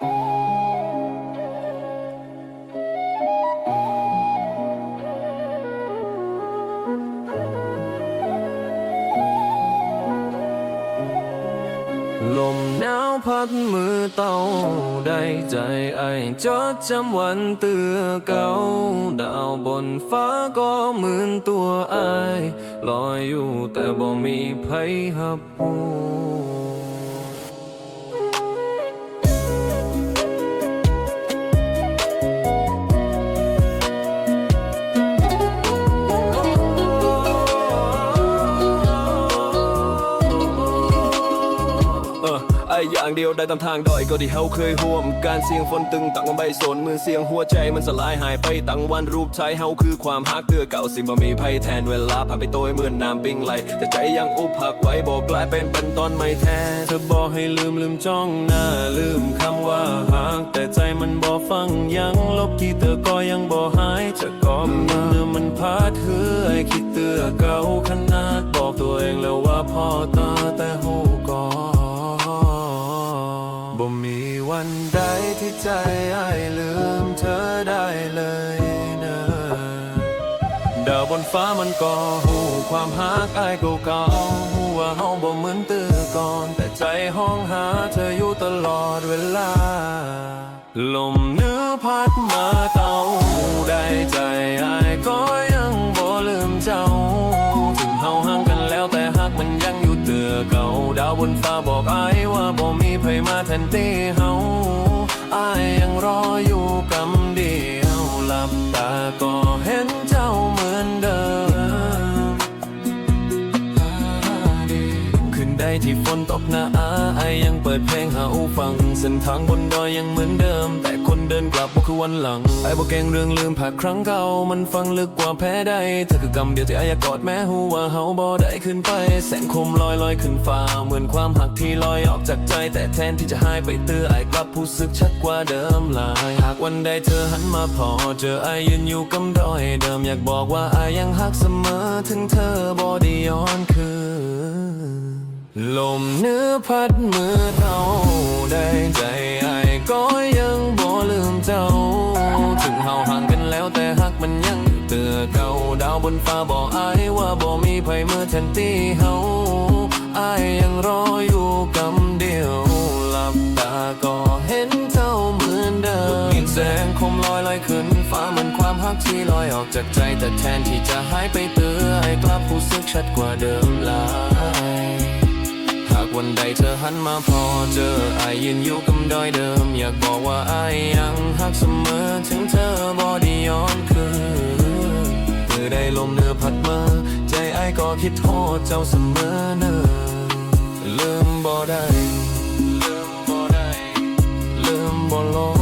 ลมหนาวพัดมือเต่าได้ใจไอ้จดจำวันเตือเก่า ดาวบนฟ้าก็เหมือนตัวไอ้ลอยอยู่แต่บ่มีไผหับหู ไออย่างเดียวได้ตามทางดอยก็ที่เฮาเคยห่วม การเสียงฝนตึงตักมันใบสนมือเสียงหัวใจมันสลายหายไปตั้งวันรูปใชายเฮาคือความฮักเตือเก่าสิบ่มีภัยแทนเวลาผ่านไปโตยเหมือนน้ำปิงไหลแต่ใจยังอุบหักไว้บอกกลายเป็นเป็นตอนไม่แท้เธอบอกให้ลืมลืมจ้องหน้าลืมคำว่าฮักแต่ใจมันบ่ฟังยังลบที่เธอก็ยังบ่หายจะกอบมเนื้อมันพาดเหือไอคิดเตือเก่า ที่ใจไอ้ายลืมเธอได้เลยนะดาวบนฟ้ามันก็หูความฮักไอ้ายเก่าๆหูว่าเฮาบ่เหมือนเตื่อก่อน แต่ใจห้องหาเธออยู่ตลอดเวลา ลมเนื้อพัดมาเต่าได้ใจไอ้ายก็ยังบ่ลืมเจ้า ถึงเฮาห่างกันแล้วแต่ฮักมันยังอยู่เตือเก่าดาวบนฟ้าบอกไอ้ายว่าบ่มีใครมาแทนที่เฮา ยังรออยู่กำเดียวหลับตาก็เห็นเจ้าเหมือนเดิมคืนใดที่ฝนตกหน้า ปิดเพลงหาอูฟัง เส้นทางบนดอยยังเหมือนเดิม แต่คนเดินกลับบ่คือวันหลัง ไอ้บ่เก่งเรื่องลืมผ่าครั้งเก่า มันฟังลึกกว่าแพ้ได้เธอคือกำเดียวที่ไอ้อยากกอดแม้หูว่าเฮาบ่ได้ขึ้นไป แสงคมลอยลอยขึ้นฟ้า เหมือนความหักที่ลอยออกจากใจ แต่แทนที่จะหายไปเตือไอ้กลับผู้สึกชัดกว่าเดิมหลาย หากวันใดเธอหันมาพอ เจอไอ้ยืนอยู่กำดอย เดิมอยากบอกว่าไอ้ยังหักเสมอถึงเธอบ่ได้ย้อนคืน ลมเนื้อพัดมือเท่าได้ใจไอ้ายก็ยังบ่ลืมเจ้า ถึงเฮาห่างกันแล้วแต่ฮักมันยังเตือเก่าดาวบนฟ้าบอกอ้ายว่าบ่มีไผเมื่อแทนที่เฮาอ้ายยังรออยู่กำเดียวหลับตาก็เห็นเจ้าเหมือนเดิมยินแสงคมลอยลอยขึ้นฟ้าเหมือนความฮักที่ลอยออกจากใจแต่แทนที่จะหายไปเตือไอ้กลับผู้สึกชัดกว่าเดิมลา วันใดเธอหันมาพอเจอไอายยืนอยู่กับดอยเดิม อยากบอกว่าไอายยังหักเสมอถึงเธอบอดีย้อนคืนเมื่อได้ลมเนื้อพัดมาใจไอายก็คิดโทษเจ้าเสมอเนิ่นลืมบ่ได้ลืมบ่ได้ลืมบ่ลง